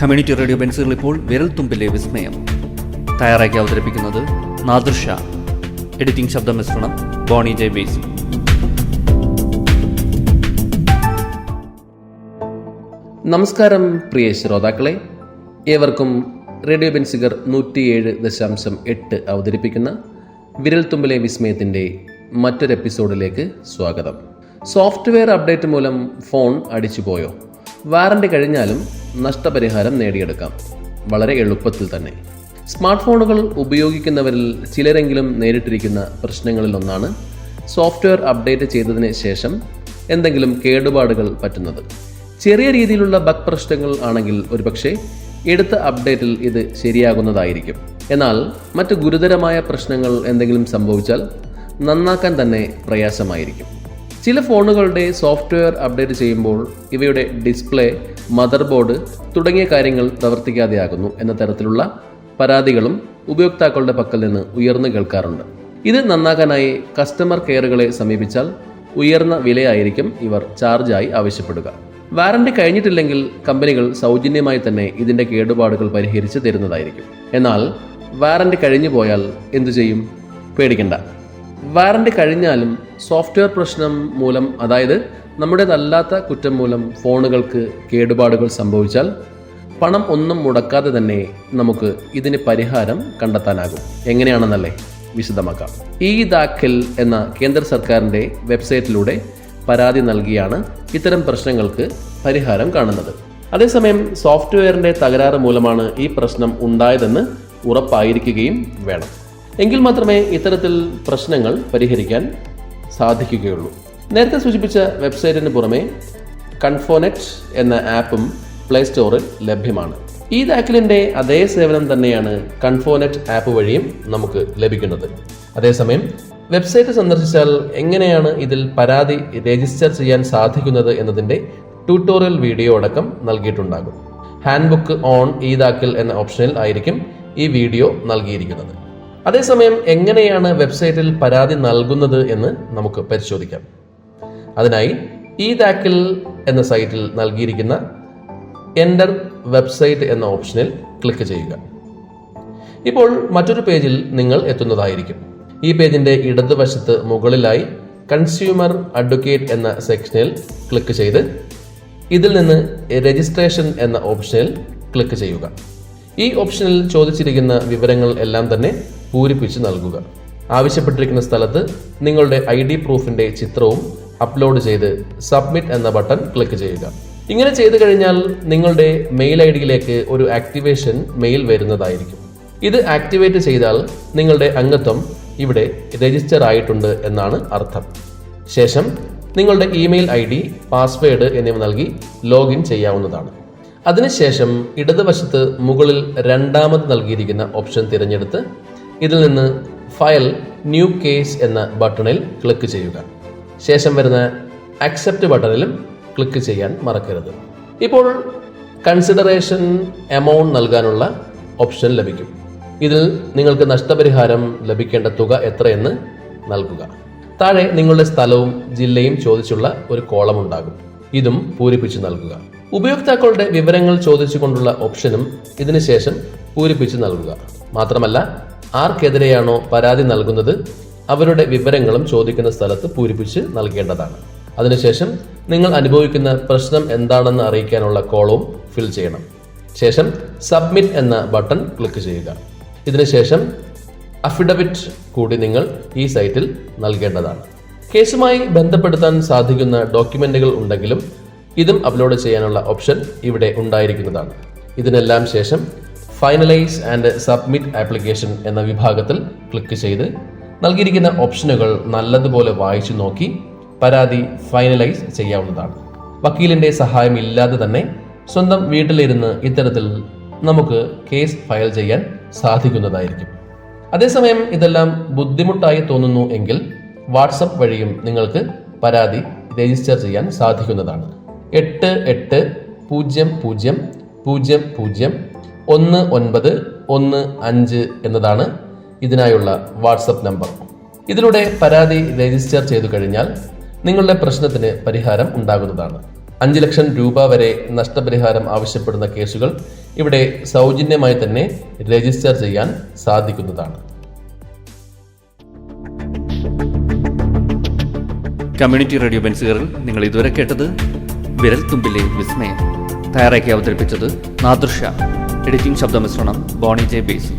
Community radio ബെൻസുകൾ ഇപ്പോൾ വിരൽത്തുമ്പിലെ വിസ്മയം. തയ്യാറാക്കി അവതരിപ്പിക്കുന്നത് നാദൃഷ എഡിറ്റിംഗ് ശബ്ദ മിശ്രണം ബോണി ജെ ബേസി. നമസ്കാരം പ്രിയ ശ്രോതാക്കളെ. ഏവർക്കും റേഡിയോ ബെൻസിഗർ നൂറ്റിയേഴ് ദശാംശം എട്ട് അവതരിപ്പിക്കുന്ന വിരൽത്തുമ്പിലെ വിസ്മയത്തിന്റെ മറ്റൊരു എപ്പിസോഡിലേക്ക് സ്വാഗതം. സോഫ്റ്റ്വെയർ അപ്ഡേറ്റ് മൂലം ഫോൺ അടിച്ചുപോയോ? വാറണ്ടി കഴിഞ്ഞാലും നഷ്ടപരിഹാരം നേടിയെടുക്കാം. വളരെ എളുപ്പത്തിൽ തന്നെ. സ്മാർട്ട് ഫോണുകൾ ഉപയോഗിക്കുന്നവരിൽ ചിലരെങ്കിലും നേരിട്ടിരിക്കുന്ന പ്രശ്നങ്ങളിലൊന്നാണ് സോഫ്റ്റ്വെയർ അപ്ഡേറ്റ് ചെയ്തതിന് ശേഷം എന്തെങ്കിലും കേടുപാടുകൾ പറ്റുന്നത്. ചെറിയ രീതിയിലുള്ള ബഗ് പ്രശ്നങ്ങൾ ആണെങ്കിൽ ഒരുപക്ഷെ എടുത്ത അപ്ഡേറ്റിൽ ഇത് ശരിയാകുന്നതായിരിക്കും. എന്നാൽ മറ്റ് ഗുരുതരമായ പ്രശ്നങ്ങൾ എന്തെങ്കിലും സംഭവിച്ചാൽ നന്നാക്കാൻ തന്നെ പ്രയാസമായിരിക്കും. ചില ഫോണുകളുടെ സോഫ്റ്റ്വെയർ അപ്ഡേറ്റ് ചെയ്യുമ്പോൾ ഇവയുടെ ഡിസ്പ്ലേ മദർ ബോർഡ് തുടങ്ങിയ കാര്യങ്ങൾ പ്രവർത്തിക്കാതെയാകുന്നു എന്ന തരത്തിലുള്ള പരാതികളും ഉപയോക്താക്കളുടെ പക്കൽ നിന്ന് ഉയർന്നു കേൾക്കാറുണ്ട്. ഇത് നന്നാക്കാനായി കസ്റ്റമർ കെയറുകളെ സമീപിച്ചാൽ ഉയർന്ന വിലയായിരിക്കും ഇവർ ചാർജായി ആവശ്യപ്പെടുക. വാറണ്ടി കഴിഞ്ഞിട്ടില്ലെങ്കിൽ കമ്പനികൾ സൗജന്യമായി തന്നെ ഇതിന്റെ കേടുപാടുകൾ പരിഹരിച്ച് തരുന്നതായിരിക്കും. എന്നാൽ വാറണ്ടി കഴിഞ്ഞു പോയാൽ എന്തു ചെയ്യും? പേടിക്കണ്ട. വാറണ്ടി കഴിഞ്ഞാലും സോഫ്റ്റ്വെയർ പ്രശ്നം മൂലം അതായത് നമ്മുടേതല്ലാത്ത കുറ്റം മൂലം ഫോണുകൾക്ക് കേടുപാടുകൾ സംഭവിച്ചാൽ പണം ഒന്നും മുടക്കാതെ തന്നെ നമുക്ക് ഇതിന് പരിഹാരം കണ്ടെത്താനാകും. എങ്ങനെയാണെന്നല്ലേ വിശദമാക്കാം. ഈ ദാഖിൽ എന്ന കേന്ദ്ര സർക്കാരിന്റെ വെബ്സൈറ്റിലൂടെ പരാതി നൽകിയാണ് ഇത്തരം പ്രശ്നങ്ങൾക്ക് പരിഹാരം കാണുന്നത്. അതേസമയം സോഫ്റ്റ്വെയറിന്റെ തകരാറ് മൂലമാണ് ഈ പ്രശ്നം ഉണ്ടായതെന്ന് ഉറപ്പായിരിക്കുകയും വേണം. എങ്കിൽ മാത്രമേ ഇത്തരത്തിൽ പ്രശ്നങ്ങൾ പരിഹരിക്കാൻ സാധിക്കുകയുള്ളൂ. നേരത്തെ സൂചിപ്പിച്ച വെബ്സൈറ്റിന് പുറമെ കൺഫോനെറ്റ് എന്ന ആപ്പും പ്ലേ സ്റ്റോറിൽ ലഭ്യമാണ്. ഈ ദാക്കിലിന്റെ അതേ സേവനം തന്നെയാണ് കൺഫോനെറ്റ് ആപ്പ് വഴിയും നമുക്ക് ലഭിക്കുന്നത്. അതേസമയം വെബ്സൈറ്റ് സന്ദർശിച്ചാൽ എങ്ങനെയാണ് ഇതിൽ പരാതി രജിസ്റ്റർ ചെയ്യാൻ സാധിക്കുന്നത് എന്നതിന്റെ ട്യൂട്ടോറിയൽ വീഡിയോ അടക്കം നൽകിയിട്ടുണ്ടാകും. ഹാൻഡ് ബുക്ക് ഓൺ ഈ ദാക്കിൽ എന്ന ഓപ്ഷനിൽ ആയിരിക്കും ഈ വീഡിയോ നൽകിയിരിക്കുന്നത്. അതേസമയം എങ്ങനെയാണ് വെബ്സൈറ്റിൽ പരാതി നൽകുന്നത് എന്ന് നമുക്ക് പരിശോധിക്കാം. അതിനായി ഈ ദാക്കിൽ എന്ന സൈറ്റിൽ നൽകിയിരിക്കുന്ന എന്റർ വെബ്സൈറ്റ് എന്ന ഓപ്ഷനിൽ ക്ലിക്ക് ചെയ്യുക. ഇപ്പോൾ മറ്റൊരു പേജിൽ നിങ്ങൾ എത്തുന്നതായിരിക്കും. ഈ പേജിന്റെ ഇടതുവശത്ത് മുകളിലായി കൺസ്യൂമർ അഡ്വക്കേറ്റ് എന്ന സെക്ഷനിൽ ക്ലിക്ക് ചെയ്ത് ഇതിൽ നിന്ന് രജിസ്ട്രേഷൻ എന്ന ഓപ്ഷനിൽ ക്ലിക്ക് ചെയ്യുക. ഈ ഓപ്ഷനിൽ ചോദിച്ചിരിക്കുന്ന വിവരങ്ങൾ എല്ലാം തന്നെ പൂരിപ്പിച്ച് നൽകുക. ആവശ്യപ്പെട്ടിരിക്കുന്ന സ്ഥലത്ത് നിങ്ങളുടെ ഐ ഡി പ്രൂഫിന്റെ ചിത്രവും അപ്ലോഡ് ചെയ്ത് സബ്മിറ്റ് എന്ന ബട്ടൺ ക്ലിക്ക് ചെയ്യുക. ഇങ്ങനെ ചെയ്തു കഴിഞ്ഞാൽ നിങ്ങളുടെ മെയിൽ ഐ ഡിയിലേക്ക് ഒരു ആക്ടിവേഷൻ മെയിൽ വരുന്നതായിരിക്കും. ഇത് ആക്ടിവേറ്റ് ചെയ്താൽ നിങ്ങളുടെ അംഗത്വം ഇവിടെ രജിസ്റ്റർ ആയിട്ടുണ്ട് എന്നാണ് അർത്ഥം. ശേഷം നിങ്ങളുടെ ഇമെയിൽ ഐ ഡി പാസ്വേഡ് എന്നിവ നൽകി ലോഗിൻ ചെയ്യാവുന്നതാണ്. അതിനുശേഷം ഇടതുവശത്ത് മുകളിൽ രണ്ടാമത് നൽകിയിരിക്കുന്ന ഓപ്ഷൻ തിരഞ്ഞെടുത്ത് ഇതിൽ നിന്ന് ഫയൽ ന്യൂ കേസ് എന്ന ബട്ടണിൽ ക്ലിക്ക് ചെയ്യുക. ശേഷം വരുന്ന അക്സെപ്റ്റ് ബട്ടണിലും ക്ലിക്ക് ചെയ്യാൻ മറക്കരുത്. ഇപ്പോൾ കൺസിഡറേഷൻ എമൗണ്ട് നൽകാനുള്ള ഓപ്ഷൻ ലഭിക്കും. ഇതിൽ നിങ്ങൾക്ക് നഷ്ടപരിഹാരം ലഭിക്കേണ്ട തുക എത്രയെന്ന് നൽകുക. താഴെ നിങ്ങളുടെ സ്ഥലവും ജില്ലയും ചോദിച്ചുള്ള ഒരു കോളം ഉണ്ടാകും. ഇതും പൂരിപ്പിച്ച് നൽകുക. ഉപയോക്താക്കളുടെ വിവരങ്ങൾ ചോദിച്ചുകൊണ്ടുള്ള ഓപ്ഷനും ഇതിനുശേഷം പൂരിപ്പിച്ച് നൽകുക. മാത്രമല്ല ആർക്കെതിരെയാണോ പരാതി നൽകുന്നത് അവരുടെ വിവരങ്ങളും ചോദിക്കുന്ന സ്ഥലത്ത് പൂരിപ്പിച്ച് നൽകേണ്ടതാണ്. അതിനുശേഷം നിങ്ങൾ അനുഭവിക്കുന്ന പ്രശ്നം എന്താണെന്ന് അറിയിക്കാനുള്ള കോളവും ഫിൽ ചെയ്യണം. ശേഷം സബ്മിറ്റ് എന്ന ബട്ടൺ ക്ലിക്ക് ചെയ്യുക. ഇതിനുശേഷം അഫിഡവിറ്റ് കൂടി നിങ്ങൾ ഈ സൈറ്റിൽ നൽകേണ്ടതാണ്. കേസുമായി ബന്ധപ്പെടുത്താൻ സാധിക്കുന്ന ഡോക്യുമെന്റുകൾ ഉണ്ടെങ്കിലും ഇതും അപ്ലോഡ് ചെയ്യാനുള്ള ഓപ്ഷൻ ഇവിടെ ഉണ്ടായിരിക്കുന്നതാണ്. ഇതിനെല്ലാം ശേഷം ഫൈനലൈസ് ആൻഡ് സബ്മിറ്റ് ആപ്ലിക്കേഷൻ എന്ന വിഭാഗത്തിൽ ക്ലിക്ക് ചെയ്ത് നൽകിയിരിക്കുന്ന ഓപ്ഷനുകൾ നല്ലതുപോലെ വായിച്ചു നോക്കി പരാതി ഫൈനലൈസ് ചെയ്യാവുന്നതാണ്. വക്കീലിന്റെ സഹായം ഇല്ലാതെ തന്നെ സ്വന്തം വീട്ടിലിരുന്ന് ഇത്തരത്തിൽ നമുക്ക് കേസ് ഫയൽ ചെയ്യാൻ സാധിക്കുന്നതായിരിക്കും. അതേസമയം ഇതെല്ലാം ബുദ്ധിമുട്ടായി തോന്നുന്നു എങ്കിൽ വാട്സപ്പ് വഴിയും നിങ്ങൾക്ക് പരാതി രജിസ്റ്റർ ചെയ്യാൻ സാധിക്കുന്നതാണ്. എട്ട് എട്ട് പൂജ്യം പൂജ്യം പൂജ്യം പൂജ്യം ഒന്ന് ഒൻപത് ഒന്ന് അഞ്ച് എന്നതാണ് ഇതിനായുള്ള വാട്സപ്പ് നമ്പർ. ഇതിലൂടെ പരാതി രജിസ്റ്റർ ചെയ്തു കഴിഞ്ഞാൽ നിങ്ങളുടെ പ്രശ്നത്തിന് പരിഹാരം ഉണ്ടാകുന്നതാണ്. അഞ്ച് ലക്ഷം രൂപ വരെ നഷ്ടപരിഹാരം ആവശ്യപ്പെടുന്ന കേസുകൾ ഇവിടെ സൗജന്യമായി തന്നെ രജിസ്റ്റർ ചെയ്യാൻ സാധിക്കുന്നതാണ്. കമ്മ്യൂണിറ്റി റേഡിയോ ബെൻസുകളിൽ നിങ്ങൾ ഇതുവരെ കേട്ടത് വിരൽ തുമ്പിലെ വിസ്മയം. തയ്യാറാക്കി അവതരിപ്പിച്ചത് നാദൃഷ. എഡിറ്റിംഗ് ശബ്ദമിശ്രണം ബോണി ജെ ബേസി